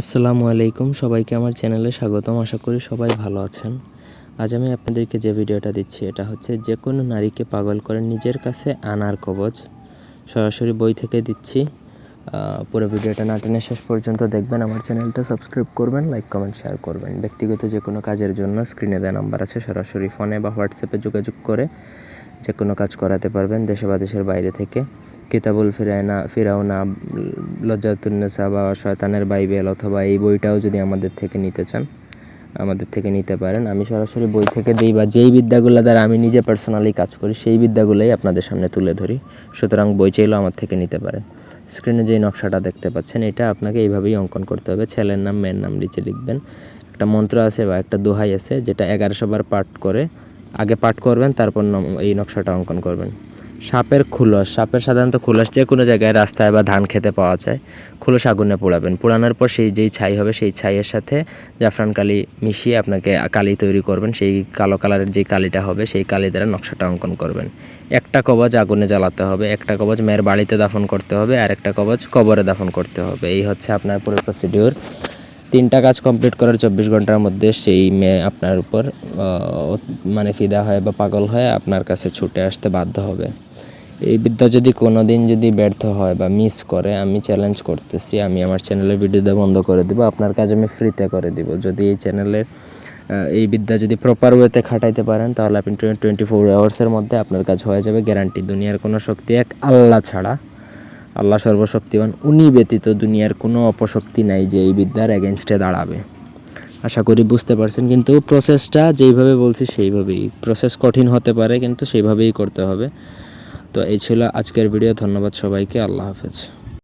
আসসালামু আলাইকুম, সবাইকে আমার চ্যানেলে স্বাগতম। আশা করি সবাই ভালো আছেন। আজ আমি আপনাদেরকে যে ভিডিওটা দিচ্ছি, এটা হচ্ছে যে কোনো নারীকে পাগল করে নিজের কাছে আনার কবজ সরাসরি বই থেকে দিচ্ছি। পুরো ভিডিওটা না টেনে শেষ পর্যন্ত দেখবেন, আমার চ্যানেলটা সাবস্ক্রাইব করবেন, লাইক, কমেন্ট, শেয়ার করবেন। ব্যক্তিগত যে কোনো কাজের জন্য স্ক্রিনে দেওয়া নাম্বার আছে, সরাসরি ফোনে বা হোয়াটসঅ্যাপে যোগাযোগ করে যে কোনো কাজ করাতে পারবেন দেশে বা দেশের বাইরে থেকে। কিতাবুল ফিরায়না, ফিরাউনা লজ্জাতুন্নেসা বা শয়তানের বাইবেল অথবা এই বইটাও যদি আমাদের থেকে নিতে চান, আমাদের থেকে নিতে পারেন। আমি সরাসরি বই থেকে দিই বা যেই বিদ্যাগুলো দ্বারা আমি নিজে পার্সোনালি কাজ করি, সেই বিদ্যাগুলোই আপনাদের সামনে তুলে ধরি। সুতরাং বই চাইলেও আমার থেকে নিতে পারেন। স্ক্রিনে যেই নকশাটা দেখতে পাচ্ছেন, এটা আপনাকে এইভাবেই অঙ্কন করতে হবে। ছেলের নাম, মেয়ের নাম নিচে লিখবেন। একটা মন্ত্র আছে বা একটা দোহাই আছে, যেটা এগারোশো বার পাঠ করে, আগে পাঠ করবেন, তারপর এই নকশাটা অঙ্কন করবেন। সাপের খুলস। সাপের সাধারণত খুলস যে কোনো জায়গায় রাস্তায় বা ধান খেতে পাওয়া যায়। খুলস আগুনে পোড়াবেন। পোড়ানোর পর সেই যেই ছাই হবে, সেই ছাইয়ের সাথে জাফরান কালি মিশিয়ে আপনাকে কালি তৈরি করবেন। সেই কালো কালারের যে কালিটা হবে, সেই কালি দ্বারা নকশাটা অঙ্কন করবেন। একটা কবজ আগুনে জ্বালাতে হবে, একটা কবজ মেয়ের বাড়িতে দাফন করতে হবে, আর একটা কবজ কবরে দাফন করতে হবে। এই হচ্ছে আপনার পুরো প্রসিডিওর তিনটা কাজ কমপ্লিট করার চব্বিশ ঘণ্টার মধ্যে সেই মেয়ে আপনার উপর মানে ফিদা হয় বা পাগল হয়, আপনার কাছে ছুটে আসতে বাধ্য হবে। এই বিদ্যা যদি কোনো দিন যদি ব্যর্থ হয় বা মিস করে, আমি চ্যালেঞ্জ করতেছি, আমি আমার চ্যানেলের ভিডিওতে বন্ধ করে দিব, আপনার কাজ আমি ফ্রিতে করে দিব। যদি এই চ্যানেলের এই বিদ্যা যদি প্রপার ওয়েতে খাটাইতে পারেন, তাহলে আপনি টোয়েন্টি ফোর আওয়ার্সের মধ্যে আপনার কাজ হয়ে যাবে গ্যারান্টি দুনিয়ার কোনো শক্তি এক আল্লাহ ছাড়া। আল্লাহ সর্বশক্তিমান। উনি ব্যতীত দুনিয়ার কোনো অপশক্তি নাই যে এই বিদ্যার এগেনস্টে দাঁড়াবে। আশা করি বুঝতে পারছেন, কিন্তু প্রসেসটা যেইভাবে বলছি সেইভাবেই। প্রসেস কঠিন হতে পারে, কিন্তু সেইভাবেই করতে হবে। তো এই ছিল আজকের ভিডিও ধন্যবাদ সবাইকে, আল্লাহ হাফেজ।